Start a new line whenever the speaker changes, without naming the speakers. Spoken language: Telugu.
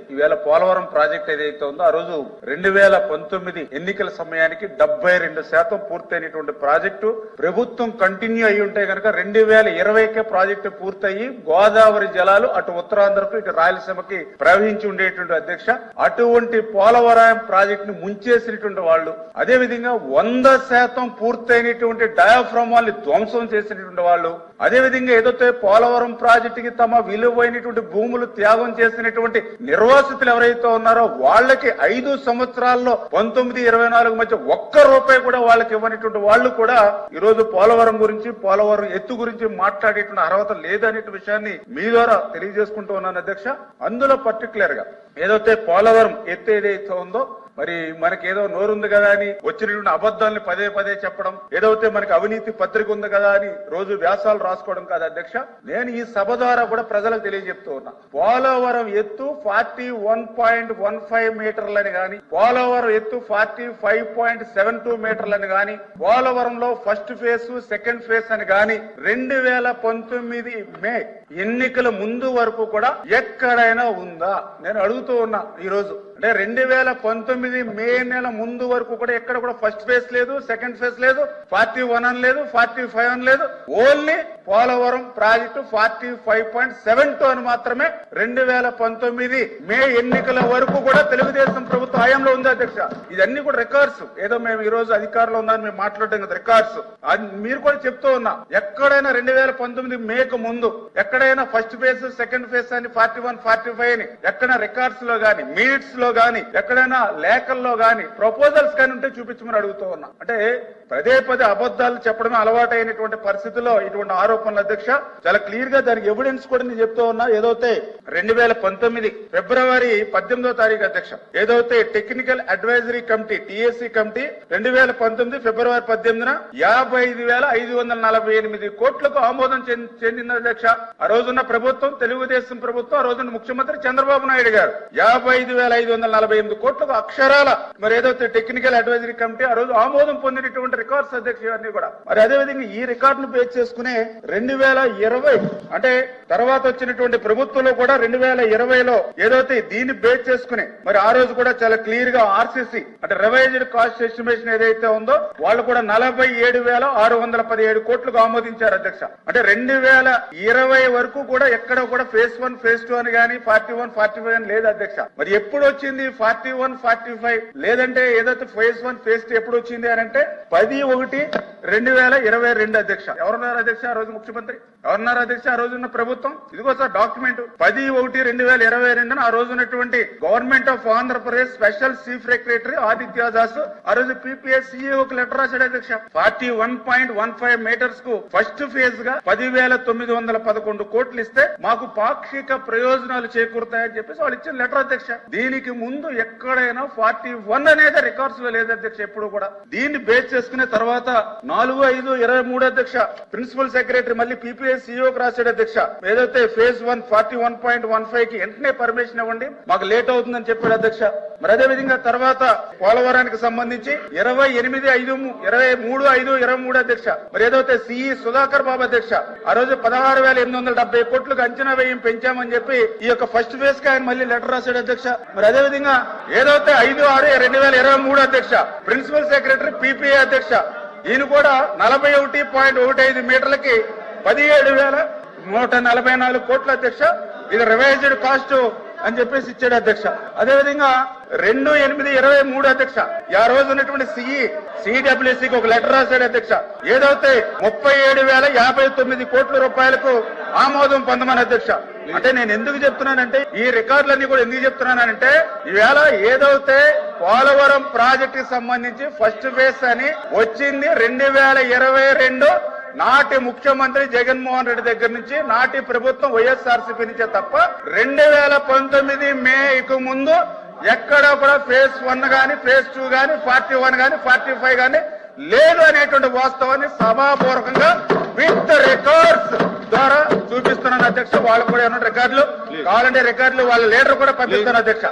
ఈవేళ పోలవరం ప్రాజెక్ట్ ఏదైతే ఉందో ఆ రోజు రెండు వేల పంతొమ్మిది ఎన్నికల సమయానికి డెబ్బై రెండు శాతం పూర్తయినటువంటి ప్రాజెక్టు ప్రభుత్వం కంటిన్యూ అయి ఉంటే కనుక రెండు వేల ఇరవైకే ప్రాజెక్టు పూర్తయి గోదావరి జలాలు అటు ఉత్తరాంధ్రకు ఇటు రాయలసీమకి ప్రవహించి ఉండేటువంటి అధ్యక్ష. అటువంటి పోలవరం ప్రాజెక్ట్ని ముంచేసినటువంటి వాళ్ళు అదే విధంగా వంద శాతం పూర్తయినటువంటి డయాఫ్రమ్ వాళ్ళని ధ్వంసం చేసినటువంటి వాళ్ళు అదేవిధంగా ఏదైతే పోలవరం ప్రాజెక్టుకి తమ విలువైనటువంటి భూములు త్యాగం చేసినటువంటి నిర్వాసితులు ఎవరైతే ఉన్నారో వాళ్ళకి ఐదు సంవత్సరాల్లో పంతొమ్మిది ఇరవై నాలుగు మధ్య ఒక్క రూపాయి కూడా వాళ్ళకి ఇవ్వనటువంటి వాళ్ళు కూడా ఈ రోజు పోలవరం గురించి పోలవరం ఎత్తు గురించి మాట్లాడేటువంటి అర్హత లేదనే విషయాన్ని మీ ద్వారా తెలియజేసుకుంటూ ఉన్నాను అధ్యక్ష. అందులో పర్టికులర్గా ఏదైతే పోలవరం ఎత్తు ఏదైతే ఉందో మరి మనకి ఏదో నోరుంది కదా అని వచ్చినటువంటి అబద్ధాలని పదే పదే చెప్పడం ఏదైతే మనకి అవినీతి పత్రిక ఉంది కదా అని రోజు వ్యాసాలు రాసుకోవడం కాదు అధ్యక్ష. నేను ఈ సభ ద్వారా కూడా ప్రజలకు తెలియజెప్తూ ఉన్నా. పోలవరం ఎత్తు forty one point one five మీటర్లని గాని పోలవరం ఎత్తు forty five point seven two మీటర్లని గాని పోలవరంలో ఫస్ట్ ఫేజ్ సెకండ్ ఫేజ్ అని గాని రెండు వేల పంతొమ్మిది మే ఎన్నికల ముందు వరకు కూడా ఎక్కడైనా ఉందా? నేను అడుగుతూ ఉన్నా ఈ రోజు అంటే రెండు వేల పంతొమ్మిది మే నెల ముందు వరకు కూడా ఎక్కడ కూడా ఫస్ట్ ఫేజ్ లేదు సెకండ్ ఫేజ్ లేదు ఫార్టీ వన్ అని లేదు ఫార్టీ ఫైవ్ అని లేదు. Only Polavaram project forty five point seven two అని మాత్రమే రెండు వేల పంతొమ్మిది మే ఎన్నికల వరకు కూడా తెలుగుదేశం ప్రభుత్వ హయాంలో ఉంది అధ్యక్ష. ఇదన్నీ కూడా రికార్డ్స్ ఏదో మేము ఈ రోజు అధికారంలో ఉందని మేము మాట్లాడడం కదా రికార్డ్స్ అది మీరు కూడా చెప్తూ ఉన్నా ఎక్కడైనా రెండు వేల పంతొమ్మిది మేకు ముందు ఎక్కడైనా ఫస్ట్ ఫేజ్ సెకండ్ ఫేజ్ అని ఫార్టీ వన్ ఫార్టీ ఫైవ్ అని ఎక్కడ రికార్డ్స్లో గాని మీట్స్లో గాని ఎక్కడైనా లేఖల్లో గాని ప్రపోజల్స్ కానీ ఉంటే చూపించమని అడుగుతూ ఉన్నా. అంటే పదే పదే అబద్ధాలు చెప్పడమే అలవాటైనటువంటి పరిస్థితుల్లో ఇటువంటి ఆరోపణలు అధ్యక్ష చాలా క్లియర్గా దానికి ఎవిడెన్స్ కూడా నేను చెప్తూ ఉన్నా. ఏదైతే రెండు వేల పంతొమ్మిది ఫిబ్రవరి పద్దెనిమిదో తారీఖు అధ్యక్ష ఏదైతే technical advisory committee TSC committee రెండు వేల పంతొమ్మిది ఫిబ్రవరి పద్దెనిమిదిన యాభై ఐదు వేల ఐదు వందల నలభై ఎనిమిది కోట్లకు ఆమోదం చెందింది అధ్యక్ష. ఆ రోజున్న ప్రభుత్వం తెలుగుదేశం ప్రభుత్వం ఆ రోజున ముఖ్యమంత్రి చంద్రబాబు నాయుడు గారు. యాభై ఐదు వేల ఐదు వందల నలభై ఎనిమిది కోట్లకు అక్షరాల మరి ఏదైతే టెక్నికల్ అడ్వైజరీ కమిటీ ఆ రోజు ఆమోదం పొందినటువంటి రికార్డ్స్ అధ్యక్ష ఇవన్నీ కూడా. మరి అదే విధంగా ఈ రికార్డును బేస్ చేసుకునే రెండు వేల ఇరవై అంటే తర్వాత వచ్చినటువంటి ప్రభుత్వంలో కూడా రెండు వేల ఇరవైలో ఏదైతే దీన్ని బేస్ చేసుకుని మరి ఆ రోజు కూడా చాలా క్లియర్గా ఆర్సీసీ అంటే రివైజ్డ్ కాస్ట్ ఎస్టిమేషన్ ఏదైతే ఉందో వాళ్ళు కూడా నలభై ఏడు వేల ఆరు వందల పదిహేడు కోట్లకు ఆమోదించారు అధ్యక్ష. అంటే రెండు వేల ఇరవై వరకు కూడా ఎక్కడ కూడా ఫేజ్ వన్ ఫేజ్ టూ అని కానీ ఫార్టీ వన్ ఫార్టీ ఫైవ్ అని లేదు అధ్యక్ష. మరి ఎప్పుడు వచ్చి వచ్చింది ఫార్టీ వన్ ఫార్టీ ఫైవ్. లేదంటే ఏదైతే ఫేజ్ వన్ ఫేజ్ టూ ఎప్పుడు వచ్చింది అని అంటే పది ఒకటి రెండు వేల ఇరవై రెండు అధ్యక్ష. ఎవరున్నారు అధ్యక్ష ఆ రోజు ముఖ్యమంత్రి? ఎవరున్నారు అధ్యక్ష ఆ రోజున్న ప్రభుత్వం? ఇదిగో సార్ డాక్యుమెంట్. పది ఒకటి రెండు వేల ఇరవై రెండున ఆ రోజు ఉన్నటువంటి government of Andhra Pradesh special chief secretary Aditya Das ఆ రోజు పీపీఎస్ సిఇఓకి లెటర్ రాశాడు అధ్యక్ష. Forty one point one five మీటర్స్కు first ఫేజ్గా పదివేల తొమ్మిది వందల పదకొండు కోట్లు ఇస్తే మాకు పాక్షిక ప్రయోజనాలు చేకూరుతాయని చెప్పేసి వాళ్ళు ఇచ్చిన లెటర్ అధ్యక్ష. దీనికి ముందు ఎక్కడైనా ఫార్టీ వన్ అనేది రికార్డ్స్లో లేదు అధ్యక్ష ఎప్పుడు కూడా. దీన్ని బేస్ చేసుకునే తర్వాత నాలుగు ఐదు ఇరవై మూడు అధ్యక్ష. ప్రిన్సిపల్ సెక్రటరీ మళ్ళీ పీపీఎస్ సిఇఓకి రాశాడు అధ్యక్ష. ఏదైతే phase one forty one point one ఫైవ్కి వెంటనే పర్మిషన్ ఇవ్వండి. మాకు లేట్ అవుతుందని చెప్పాడు అధ్యక్ష. మరి అదే విధంగా తర్వాత పోలవరానికి సంబంధించి ఇరవై ఎనిమిది ఐదు ఇరవై మూడు ఐదు ఇరవై మూడు అధ్యక్ష. మరి ఏదైతే సిఇ సుధాకర్ బాబు అధ్యక్ష ఆ రోజు పదహారు వేల ఎనిమిది వందల డెబ్బై కోట్లకు అంచనా వ్యయం పెంచామని చెప్పి ఈ యొక్క ఫస్ట్ ఫేజ్కి ఆయన మళ్ళీ లెటర్ రాశాడు అధ్యక్ష. మరి అదే విధంగా ఏదైతే ఐదు ఆరు రెండు వేల ఇరవై మూడు అధ్యక్ష ప్రిన్సిపల్ సెక్రటరీ పీపీఏ అధ్యక్ష ఈయన కూడా నలభై ఒకటి పాయింట్ ఒకటి ఐదు మీటర్లకి పదిహేడు వేల నూట నలభై నాలుగు కోట్ల అధ్యక్ష. ఇది రివైజ్డ్ కాస్ట్ అని చెప్పేసి ఇచ్చాడు అధ్యక్ష. అదే విధంగా రెండు ఎనిమిది ఇరవై మూడు అధ్యక్ష. ఆ రోజు ఉన్నటువంటి సిఈ సిడబ్ల్యూసికి ఒక లెటర్ రాశాడు అధ్యక్ష. ఏదైతే ముప్పై ఏడు వేల యాభై తొమ్మిది కోట్ల రూపాయలకు ఆమోదం పొందమని అధ్యక్ష. అంటే నేను ఎందుకు చెప్తున్నానంటే ఈ రికార్డులన్నీ కూడా ఎందుకు చెప్తున్నానంటే ఈవేళ ఏదైతే పోలవరం ప్రాజెక్ట్కి సంబంధించి ఫస్ట్ ఫేజ్ అని వచ్చింది రెండు వేల ఇరవై రెండు నాటి ముఖ్యమంత్రి జగన్మోహన్ రెడ్డి దగ్గర నుంచి నాటి ప్రభుత్వం వైఎస్ఆర్సీపీ నుంచే తప్ప రెండు వేల పంతొమ్మిది మే ఇక ముందు ఎక్కడ కూడా ఫేజ్ వన్ గాని ఫేజ్ టూ గాని ఫార్టీ వన్ గాని ఫార్టీ ఫైవ్ గాని లేదు అనేటువంటి వాస్తవాన్ని సభాపూర్వకంగా విత్ రికార్డ్స్ ద్వారా చూపిస్తున్నాను అధ్యక్ష. వాళ్ళు కూడా ఏమన్నా రికార్డులు? కావాలంటే రికార్డులు వాళ్ళ లీడర్ కూడా పంపిస్తాను అధ్యక్ష.